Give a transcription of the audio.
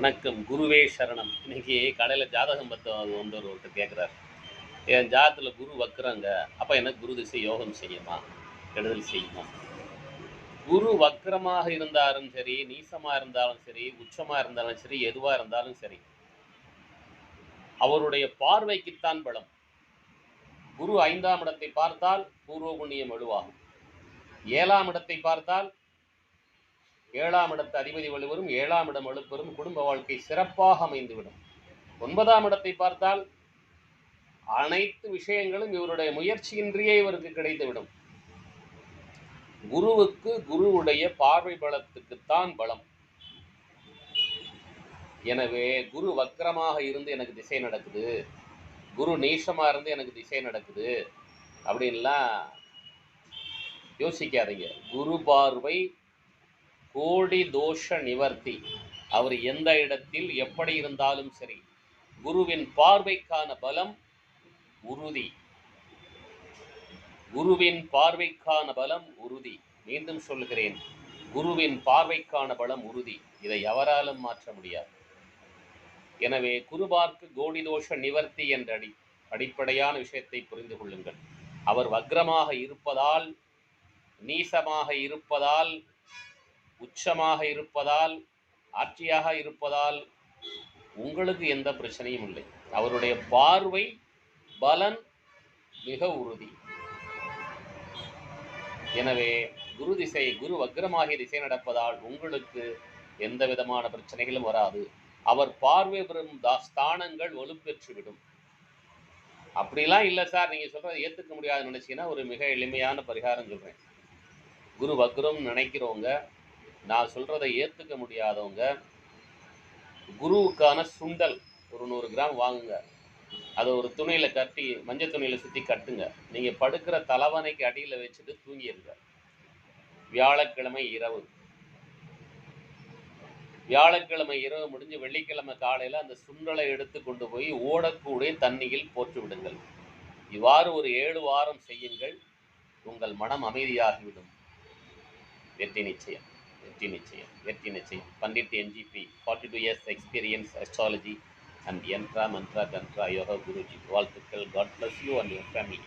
வணக்கம் குருவே சரணம். இன்னைக்கு காலையில் ஜாதகம் பத்த வந்து ஒருத்தர் கேட்குறாரு என் ஜாதத்தில் குரு வக்ரங்க அப்போ எனக்கு குரு திசை யோகம் செய்யுமா? கெடுதல் செய்யுமா? குரு வக்கரமாக இருந்தாலும் சரி நீசமாக இருந்தாலும் சரி உச்சமாக இருந்தாலும் சரி எதுவாக இருந்தாலும் சரி அவருடைய பார்வைக்குத்தான் பலம். குரு ஐந்தாம் இடத்தை பார்த்தால் பூர்வ புண்ணியம் வலுவாகும். ஏழாம் இடத்தை பார்த்தால் ஏழாம் இடத்து அதிபதி வலுவரும் ஏழாம் இடம் வலுப்பெறும் குடும்ப வாழ்க்கை சிறப்பாக அமைந்துவிடும். ஒன்பதாம் இடத்தை பார்த்தால் அனைத்து விஷயங்களும் இவருடைய முயற்சியின்றியே இவருக்கு கிடைத்துவிடும். குருவுக்கு குருவுடைய பார்வை பலத்துக்குத்தான் பலம். எனவே குரு வக்கரமாக இருந்து எனக்கு திசை நடக்குது. குரு நீசமாக இருந்து எனக்கு திசை நடக்குது. அப்படின்லாம் யோசிக்காதீங்க. குரு பார்வை கோடி தோஷ நிவர்த்தி. அவர் எந்த இடத்தில் எப்படி இருந்தாலும் சரி குருவின் பார்வைக்கான பலம் உறுதி. குருவின் பார்வைக்கான பலம் உறுதி. மீண்டும் சொல்கிறேன் குருவின் பார்வைக்கான பலம் உறுதி. இதை எவராலும் மாற்ற முடியாது. எனவே குருபார்க்கு கோடிதோஷ நிவர்த்தி என்ற அடி அடிப்படையான விஷயத்தை புரிந்து கொள்ளுங்கள். அவர் வக்ரமாக இருப்பதால் நீசமாக இருப்பதால் உச்சமாக இருப்பதால் ஆட்சியாக இருப்பதால் உங்களுக்கு எந்த பிரச்சனையும் இல்லை. அவருடைய பார்வை பலன் மிக உறுதி. எனவே குரு திசை குரு வக்ரமாகிய திசை நடப்பதால் உங்களுக்கு எந்த விதமான பிரச்சனைகளும் வராது. அவர் பார்வை பெறும் தா- ஸ்தானங்கள் வலுப்பெற்றுவிடும் அப்படிலாம் இல்லை சார். நீங்கள் சொல்கிறத ஏற்றுக்க முடியாதுன்னு நினச்சிங்கன்னா ஒரு மிக எளிமையான பரிகாரம் சொல்கிறேன் குரு வக்ரம் நினைக்கிறவங்க நான் சொல்கிறத ஏற்றுக்க முடியாதவங்க குருவுக்கான சுண்டல் ஒரு நூறு கிராம் வாங்குங்க. அதை ஒரு துணியில் கட்டி மஞ்சள் துணியில் சுற்றி கட்டுங்க. நீங்கள் படுக்கிற தலைவனைக்கு அடியில் வச்சுட்டு தூங்கிடுங்க வியாழக்கிழமை இரவு. வியாழக்கிழமை இரவு முடிஞ்சு வெள்ளிக்கிழமை காலையில் அந்த சுண்டலை எடுத்து கொண்டு போய் ஓடக்கூடிய தண்ணியில் போட்டு விடுங்கள் இவ்வாறு ஒரு ஏழு வாரம் செய்யுங்கள். உங்கள் மனம் அமைதியாகிவிடும். வெற்றி நிச்சயம். வெற்றி நிச்சயம் வெற்றி நிச்சயம். Pandit NGP forty two years experience astrology and yantra mantra tantra yoga Guruji வாழ்த்துக்கள். God bless you and your family